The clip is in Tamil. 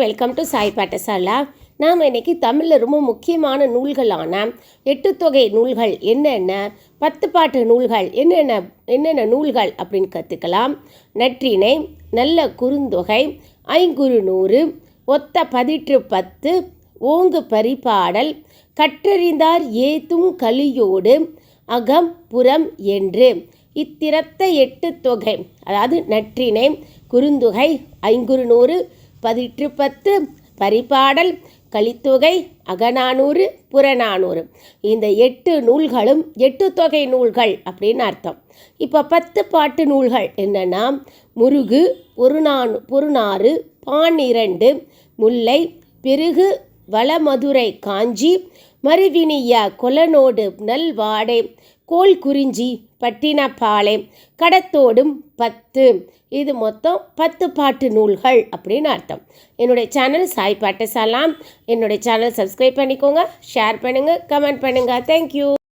வெல்கம் டு சாய் பாட்டசாலா நாம் இன்னைக்கு தமிழில் ரொம்ப முக்கியமான நூல்களான எட்டு தொகை நூல்கள் என்னென்ன பத்து பாட்டு நூல்கள் என்னென்ன என்னென்ன நூல்கள் அப்படின்னு கற்றுக்கலாம் நற்றினை நல்ல குறுந்தொகை ஐங்குறு நூறு ஒத்த பதிற்று பத்து ஓங்கு பரிபாடல் கற்றறிந்தார் ஏதும் கலியோடு அகம் புறம் என்று. இத்திரத்த எட்டு தொகை அதாவது நற்றினை குறுந்தொகை ஐங்குறு நூறு பதிற்று பத்து பரிபாடல் கலித்தொகை அகநானூறு புறநானூறு. இந்த எட்டு நூல்களும் எட்டு தொகை நூல்கள் அப்படின்னு அர்த்தம். இப்போ பத்து பாட்டு நூல்கள் என்னென்னா முருகு பொருநானு பொருநாறு பானிரண்டு முல்லை பெருகு வளமதுரை காஞ்சி மறுவினிய கொலனோடு நல்வாடை கோல் குறிஞ்சி பட்டினப்பாளையம் கடத்தோடும் பத்து. இது மொத்தம் பத்து பாட்டு நூல்கள் அப்படின்னு அர்த்தம். என்னுடைய சேனல் சாய் பாட்டசாலாம். என்னுடைய சேனல் சப்ஸ்கிரைப் பண்ணிக்கோங்க. ஷேர் பண்ணுங்கள் கமெண்ட் பண்ணுங்கள் தேங்க்யூ